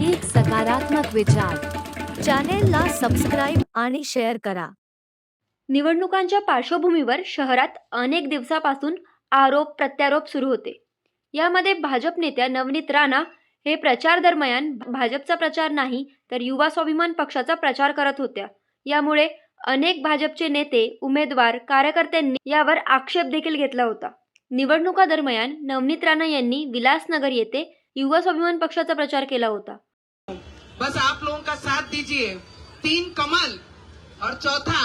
एक सकारात्मक विचार. चॅनेलला सबस्क्राईब आणि शेअर करा. निवडणुकांच्या पार्श्वभूमीवर शहरात अनेक दिवसापासून आरोप प्रत्यारोप सुरू होते. यामध्ये भाजप नेत्या नवनीत राणा हे प्रचार दरम्यान भाजपचा प्रचार नाही तर युवा स्वाभिमान पक्षाचा प्रचार करत होत्या. यामुळे अनेक भाजपचे नेते उमेदवार कार्यकर्त्यांनी यावर आक्षेप देखील घेतला होता. निवडणुका दरम्यान नवनीत राणा यांनी विलासनगर येथे युवा स्वाभिमान पक्षाचा प्रचार केला होता. बस आप लोगों का साथ दीजिए। तीन कमल और चौथा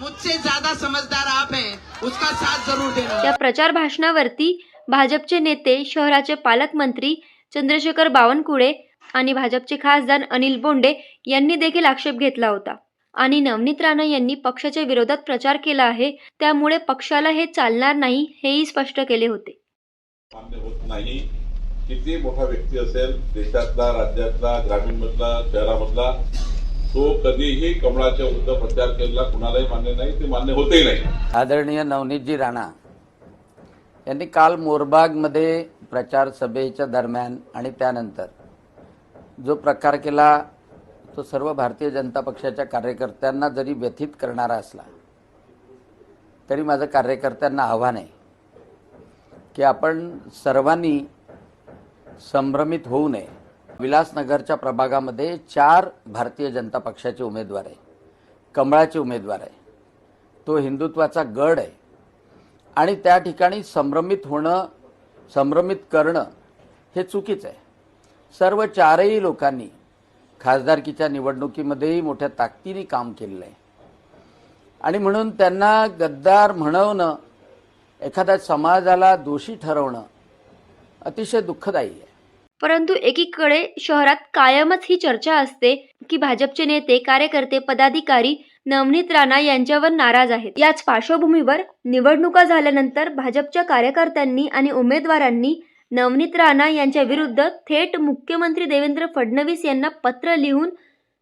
मुझसे ज्यादा समझदार आप हैं उसका साथ जरूर देना। या प्रचार भाषणावरती भाजपचे नेते शहराचे पालकमंत्री चंद्रशेखर बावनकुळे आणि भाजपचे खासदार अनिल बोंडे यांनी देखील आक्षेप घेतला होता. आणि नवनीत राणा यांनी पक्षाच्या विरोधात प्रचार केला आहे त्यामुळे पक्षाला हे चालणार नाही हेही स्पष्ट केले होते. किती मोठा व्यक्ती असेल देशातला राज्यातला ग्रामीण मधला शहरामधला तो कधीही कमळाच्या विरुद्ध प्रचार केलेला कुणालाही मान्य नाही ते मान्य होतही नाही. आदरणीय नवनीतजी राणा यांनी काल मोरबागमध्ये प्रचार सभेच्या दरम्यान आणि त्यानंतर जो प्रकार केला तो सर्व भारतीय जनता पक्षाच्या कार्यकर्त्यांना जरी व्यथित करणारा असला तरी माझं कार्यकर्त्यांना आव्हान आहे की आपण सर्वांनी संभ्रमित होऊ नये. विलासनगरच्या प्रभागामध्ये चार भारतीय जनता पक्षाचे उमेदवार आहे. कमळाचे उमेदवार आहे. तो हिंदुत्वाचा गड आहे. आणि त्या ठिकाणी संभ्रमित होणं संभ्रमित करणं हे चुकीचं आहे. सर्व चारही लोकांनी खासदारकीच्या निवडणुकीमध्येही मोठ्या ताकदीने काम केलेलं आहे. आणि म्हणून त्यांना गद्दार म्हणवणं एखाद्या समाजाला दोषी ठरवणं अतिशय दुःखदायी आहे. परंतु एकीकडे शहरात कायमच ही चर्चा असते की भाजपचे नेते कार्यकर्ते पदाधिकारी नवनीत राणा यांच्यावर नाराज आहेत. याच पार्श्वभूमीवर निवडणुका झाल्यानंतर भाजपच्या कार्यकर्त्यांनी आणि उमेदवारांनी नवनीत राणा यांच्या विरुद्ध थेट मुख्यमंत्री देवेंद्र फडणवीस यांना पत्र लिहून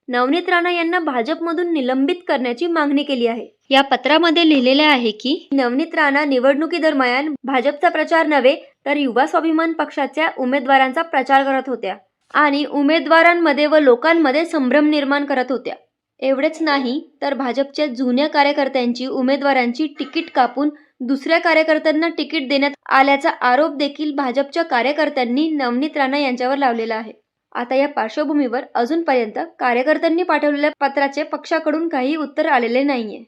नवनीत राणा यांना भाजपमधून निलंबित करण्याची मागणी केली आहे. या पत्रामध्ये लिहिलेले आहे की नवनीत राणा निवडणुकीदरम्यान भाजपचा प्रचार नव्हे तर युवा स्वाभिमान पक्षाच्या उमेदवारांचा प्रचार करत होत्या आणि उमेदवारांमध्ये व लोकांमध्ये संभ्रम निर्माण करत होत्या. एवढेच नाही तर भाजपच्या जुन्या कार्यकर्त्यांची उमेदवारांची तिकीट कापून दुसऱ्या कार्यकर्त्यांना तिकीट देण्यात आल्याचा आरोप देखील भाजपच्या कार्यकर्त्यांनी नवनीत राणा यांच्यावर लावलेला आहे. आता या पार्श्वभूमीवर अजूनपर्यंत कार्यकर्त्यांनी पाठवलेल्या पत्राचे पक्षाकडून काही उत्तर आलेले नाहीये.